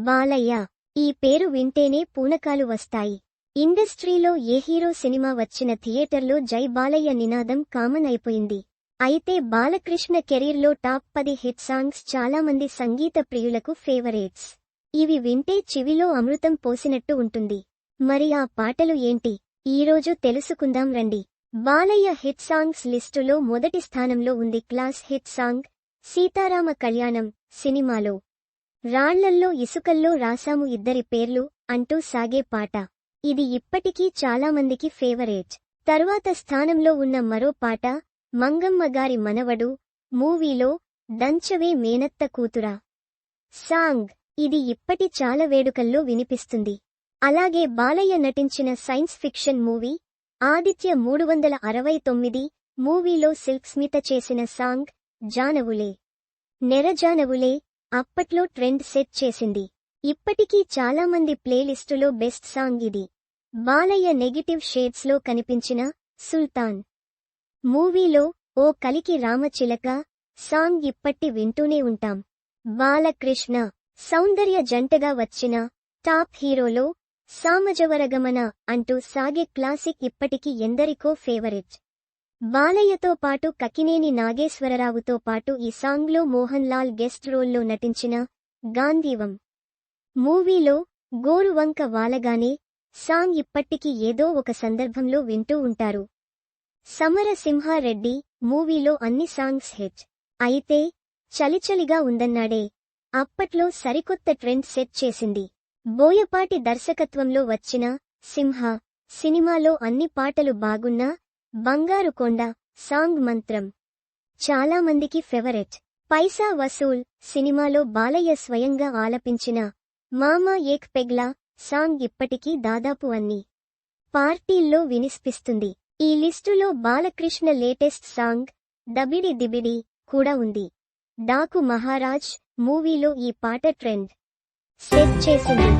బాలయ్య ఈ పేరు వింటేనే పూనకాలు వస్తాయి. ఇండస్ట్రీలో ఏ హీరో సినిమా వచ్చిన థియేటర్లో జై బాలయ్య నినాదం కామన్ అయిపోయింది. అయితే బాలకృష్ణ కెరీర్లో టాప్ పది హిట్ సాంగ్స్ చాలామంది సంగీత ప్రియులకు ఫేవరేట్స్. ఇవి వింటే చెవిలో అమృతం పోసినట్టు ఉంటుంది. మరి ఆ పాటలు ఏంటి? ఈరోజు తెలుసుకుందాం రండి. బాలయ్య హిట్ సాంగ్స్ లిస్టులో మొదటి స్థానంలో ఉంది క్లాస్ హిట్ సాంగ్ సీతారామ కళ్యాణం సినిమాలో. రాళ్ళల్లో ఇసుకల్లో రాసాము ఇద్దరి పేర్లు అంటూ సాగే పాట. ఇది ఇప్పటికీ చాలామందికి ఫేవరేట్. తరువాత స్థానంలో ఉన్న మరో పాట మంగమ్మ గారి మనవడు మూవీలో దంచవే మేనత్త కూతురా. సాంగ్ ఇది ఇప్పటి చాలా వేడుకల్లో వినిపిస్తుంది. అలాగే బాలయ్య నటించిన సైన్స్ ఫిక్షన్ మూవీ ఆదిత్య మూడు వందల అరవై తొమ్మిది మూవీలో సిల్క్ స్మిత చేసిన సాంగ్ జానవులే. నెరజానవులే అప్పట్లో ట్రెండ్ సెట్ చేసింది. ఇప్పటికీ చాలామంది ప్లేలిస్టులో బెస్ట్ సాంగ్ ఇది. బాలయ్య నెగిటివ్ షేడ్స్లో కనిపించిన సుల్తాన్. మూవీలో ఓ కలికి రామచిలక సాంగ్ ఇప్పటి వింటూనే ఉంటాం. బాలకృష్ణ సౌందర్య జంటగా వచ్చిన టాప్ హీరోలో సామజవరగమన అంటూ సాగే క్లాసిక్ ఇప్పటికీ ఎందరికో ఫేవరెట్. బాలయ్యతో పాటు కకినేని నాగేశ్వరరావుతో పాటు ఈ సాంగ్లో మోహన్ లాల్ గెస్ట్ రోల్లో నటించిన గాంధీవం. మూవీలో గోరువంక వాలగానే సాంగ్ ఇప్పటికీ ఏదో ఒక సందర్భంలో వింటూ ఉంటారు. సమరసింహారెడ్డి మూవీలో అన్ని సాంగ్స్ హిట్. అయితే చలిచలిగా ఉందన్నాడే. అప్పట్లో సరికొత్త ట్రెండ్ సెట్ చేసింది. బోయపాటి దర్శకత్వంలో వచ్చిన సింహ సినిమాలో అన్ని పాటలు బాగున్నా బంగారు కొండ సాంగ్ మంత్రం. చాలామందికి ఫేవరెట్. పైసా వసూల్ సినిమాలో బాలయ్య స్వయంగా ఆలపించిన మామా ఏక్ పెగ్లా సాంగ్ ఇప్పటికీ దాదాపు అన్ని పార్టీల్లో వినిస్పిస్తుంది ఈ లిస్టులో బాలకృష్ణ లేటెస్ట్ సాంగ్ దబిడి దిబిడి కూడా ఉంది. డాకు మహారాజ్ మూవీలో ఈ పాట ట్రెండ్. సెట్ చేసింది.